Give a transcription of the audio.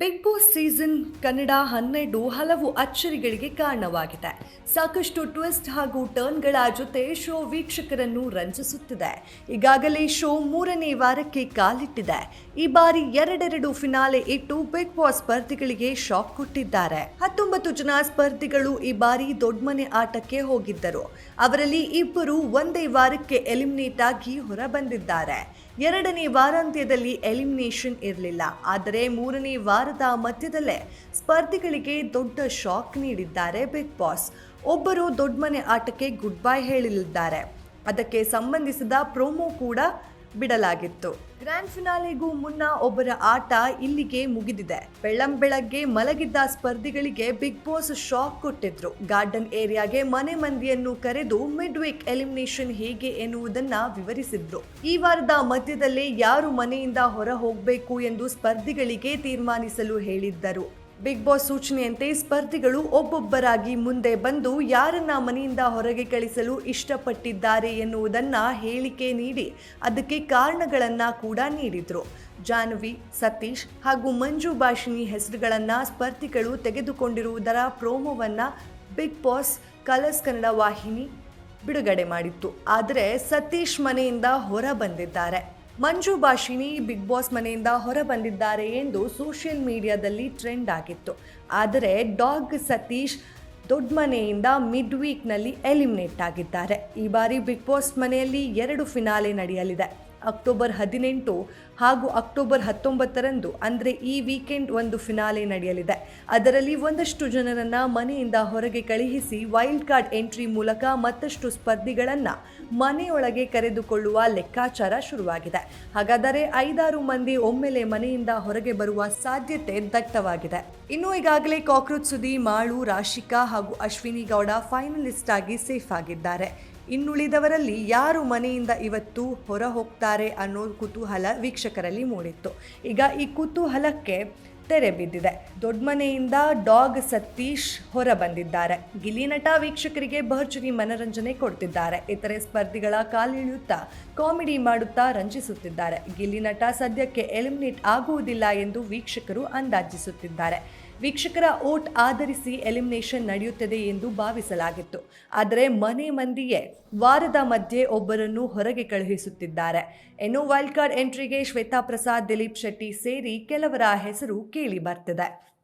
Big boss season Kannada ಹನ್ನೆರಡು ಹಲವು ಅಚ್ಚರಿಗಳಿಗೆ ಕಾರಣವಾಗಿದೆ. ಸಾಕಷ್ಟು ಟ್ವಿಸ್ಟ್ ಹಾಗೂ ಟರ್ನ್ಗಳ ಜೊತೆ ಶೋ ವೀಕ್ಷಕರನ್ನು ರಂಜಿಸುತ್ತಿದೆ. ಈಗಾಗಲೇ ಶೋ ಮೂರನೇ ವಾರಕ್ಕೆ ಕಾಲಿಟ್ಟಿದೆ. ಈ ಬಾರಿ ಎರಡೆರಡು ಫಿನಾಲೆ ಇಟ್ಟು ಬಿಗ್ ಬಾಸ್ ಸ್ಪರ್ಧಿಗಳಿಗೆ ಶಾಕ್ ಕೊಟ್ಟಿದ್ದಾರೆ. ಹತ್ತೊಂಬತ್ತು ಜನ ಸ್ಪರ್ಧಿಗಳು ಈ ಬಾರಿ ದೊಡ್ಡಮನೆ ಆಟಕ್ಕೆ ಹೋಗಿದ್ದರು. ಅವರಲ್ಲಿ ಇಬ್ಬರು ಒಂದೇ ವಾರಕ್ಕೆ ಎಲಿಮಿನೇಟ್ ಆಗಿ ಹೊರಬಂದಿದ್ದಾರೆ. ಎರಡನೇ ವಾರಾಂತ್ಯದಲ್ಲಿ ಎಲಿಮಿನೇಷನ್ ಇರಲಿಲ್ಲ. ಆದರೆ ಮೂರನೇ ವಾರದ ಮಧ್ಯದಲ್ಲೇ ಸ್ಪರ್ಧಿಗಳಿಗೆ ದೊಡ್ಡ ಶಾಕ್ ನೀಡಿದ್ದಾರೆ ಬಿಗ್ ಬಾಸ್. ಒಬ್ಬರು ದೊಡ್ಡ ಮನೆ ಆಟಕ್ಕೆ ಗುಡ್ ಬೈ ಹೇಳಲಿದ್ದಾರೆ ಅದಕ್ಕೆ ಸಂಬಂಧಿಸಿದ ಪ್ರೋಮೋ ಕೂಡ ಬಿಡಲಾಗಿತ್ತು. ಗ್ರ್ಯಾಂಡ್ ಫಿನಾಲೆಗೂ ಮುನ್ನ ಒಬ್ಬರ ಆಟ ಇಲ್ಲಿಗೆ ಮುಗಿದಿದೆ. ಬೆಳ್ಳಂ ಬೆಳಗ್ಗೆ ಮಲಗಿದ್ದ ಸ್ಪರ್ಧಿಗಳಿಗೆ ಬಿಗ್ ಬಾಸ್ ಶಾಕ್ ಕೊಟ್ಟಿದ್ರು. ಗಾರ್ಡನ್ ಏರಿಯಾಗೆ ಮನೆ ಮಂದಿಯನ್ನು ಕರೆದು ಮಿಡ್ ವೀಕ್ ಎಲಿಮಿನೇಷನ್ ಹೇಗೆ ಎನ್ನುವುದನ್ನ ವಿವರಿಸಿದ್ರು. ಈ ವಾರದ ಮಧ್ಯದಲ್ಲೇ ಯಾರು ಮನೆಯಿಂದ ಹೊರ ಹೋಗಬೇಕು ಎಂದು ಸ್ಪರ್ಧಿಗಳಿಗೆ ತೀರ್ಮಾನಿಸಲು ಹೇಳಿದ್ದರು. ಬಿಗ್ ಬಾಸ್ ಸೂಚನೆಯಂತೆ ಸ್ಪರ್ಧಿಗಳು ಒಬ್ಬೊಬ್ಬರಾಗಿ ಮುಂದೆ ಬಂದು ಯಾರನ್ನ ಮನೆಯಿಂದ ಹೊರಗೆ ಕಳಿಸಲು ಇಷ್ಟಪಟ್ಟಿದ್ದಾರೆ ಎನ್ನುವುದನ್ನು ಹೇಳಿಕೆ ನೀಡಿ ಅದಕ್ಕೆ ಕಾರಣಗಳನ್ನು ಕೂಡ ನೀಡಿದರು. ಜಾನ್ವಿ ಸತೀಶ್ ಹಾಗೂ ಮಂಜು ಭಾಷಿಣಿ ಹೆಸರುಗಳನ್ನು ಸ್ಪರ್ಧಿಗಳು ತೆಗೆದುಕೊಂಡಿರುವುದರ ಪ್ರೋಮೋವನ್ನು ಬಿಗ್ ಬಾಸ್ ಕಲರ್ಸ್ ಕನ್ನಡ ವಾಹಿನಿ ಬಿಡುಗಡೆ ಮಾಡಿತ್ತು. ಆದರೆ ಸತೀಶ್ ಮನೆಯಿಂದ ಹೊರ ಬಂದಿದ್ದಾರೆ. ಮಂಜು ಭಾಷಿಣಿ ಬಿಗ್ ಬಾಸ್ ಮನೆಯಿಂದ ಹೊರ ಬಂದಿದ್ದಾರೆ ಎಂದು ಸೋಷಿಯಲ್ ಮೀಡಿಯಾದಲ್ಲಿ ಟ್ರೆಂಡ್ ಆಗಿತ್ತು. ಆದರೆ ಡಾಗ್ ಸತೀಶ್ ದೊಡ್ಡ ಮನೆಯಿಂದ ಮಿಡ್ ವೀಕ್ನಲ್ಲಿ ಎಲಿಮಿನೇಟ್ ಆಗಿದ್ದಾರೆ. ಈ ಬಾರಿ ಬಿಗ್ ಬಾಸ್ ಮನೆಯಲ್ಲಿ ಎರಡು ಫಿನಾಲೆ ನಡೆಯಲಿದೆ. ಅಕ್ಟೋಬರ್ ಹದಿನೆಂಟು ಹಾಗೂ ಅಕ್ಟೋಬರ್ ಹತ್ತೊಂಬತ್ತರಂದು, ಅಂದರೆ ಈ ವೀಕೆಂಡ್ ಒಂದು ಫಿನಾಲೆ ನಡೆಯಲಿದೆ. ಅದರಲ್ಲಿ ಒಂದಷ್ಟು ಜನರನ್ನು ಮನೆಯಿಂದ ಹೊರಗೆ ಕಳುಹಿಸಿ ವೈಲ್ಡ್ ಕಾರ್ಡ್ ಎಂಟ್ರಿ ಮೂಲಕ ಮತ್ತಷ್ಟು ಸ್ಪರ್ಧಿಗಳನ್ನು ಮನೆಯೊಳಗೆ ಕರೆದುಕೊಳ್ಳುವ ಲೆಕ್ಕಾಚಾರ ಶುರುವಾಗಿದೆ. ಹಾಗಾದರೆ ಐದಾರು ಮಂದಿ ಒಮ್ಮೆಲೆ ಮನೆಯಿಂದ ಹೊರಗೆ ಬರುವ ಸಾಧ್ಯತೆ ದಟ್ಟವಾಗಿದೆ. ಇನ್ನು ಈಗಾಗಲೇ ಕಾಕ್ರೋಚ್ ಸುದಿ, ಮಾಳು, ರಾಶಿಕಾ ಹಾಗೂ ಅಶ್ವಿನಿ ಗೌಡ ಫೈನಲಿಸ್ಟ್ ಆಗಿ ಸೇಫ್ ಆಗಿದ್ದಾರೆ. ಇನ್ನುಳಿದವರಲ್ಲಿ ಯಾರು ಮನೆಯಿಂದ ಇವತ್ತು ಹೊರ ಹೋಗ್ತಾರೆ ಅನ್ನೋ ಕುತೂಹಲ ವೀಕ್ಷಕರಲ್ಲಿ ಮೂಡಿತ್ತು. ಈಗ ಈ ಕುತೂಹಲಕ್ಕೆ ತೆರೆ ಬಿದ್ದಿದೆ. ದೊಡ್ಡ ಮನೆಯಿಂದ ಡಾಗ್ ಸತೀಶ್ ಹೊರ ಬಂದಿದ್ದಾರೆ ಗಿಲಿನಟ ನಟ ವೀಕ್ಷಕರಿಗೆ ಭರ್ಜರಿ ಮನರಂಜನೆ ಕೊಡ್ತಿದ್ದಾರೆ. ಇತರೆ ಸ್ಪರ್ಧಿಗಳ ಕಾಲಿಳಿಯುತ್ತಾ ಕಾಮಿಡಿ ಮಾಡುತ್ತಾ ರಂಜಿಸುತ್ತಿದ್ದಾರೆ. ಗಿಲಿನಟ ನಟ ಸದ್ಯಕ್ಕೆ ಎಲಿಮಿನೇಟ್ ಆಗುವುದಿಲ್ಲ ಎಂದು ವೀಕ್ಷಕರು ಅಂದಾಜಿಸುತ್ತಿದ್ದಾರೆ. ವೀಕ್ಷಕರ ಓಟ್ ಆಧರಿಸಿ ಎಲಿಮಿನೇಷನ್ ನಡೆಯುತ್ತದೆ ಎಂದು ಭಾವಿಸಲಾಗಿತ್ತು. ಆದರೆ ಮನೆ ಮಂದಿಯೇ ವಾರದ ಮಧ್ಯೆ ಒಬ್ಬರನ್ನು ಹೊರಗೆ ಕಳುಹಿಸುತ್ತಿದ್ದಾರೆ. ಇನ್ನು ವೈಲ್ಡ್ ಕಾರ್ಡ್ ಎಂಟ್ರಿಗೆ ಶ್ವೇತಾ ಪ್ರಸಾದ್, ದಿಲೀಪ್ ಶೆಟ್ಟಿ ಸೇರಿ ಕೆಲವರ ಹೆಸರು ಕೇಳಿ ಬರ್ತಿದೆ.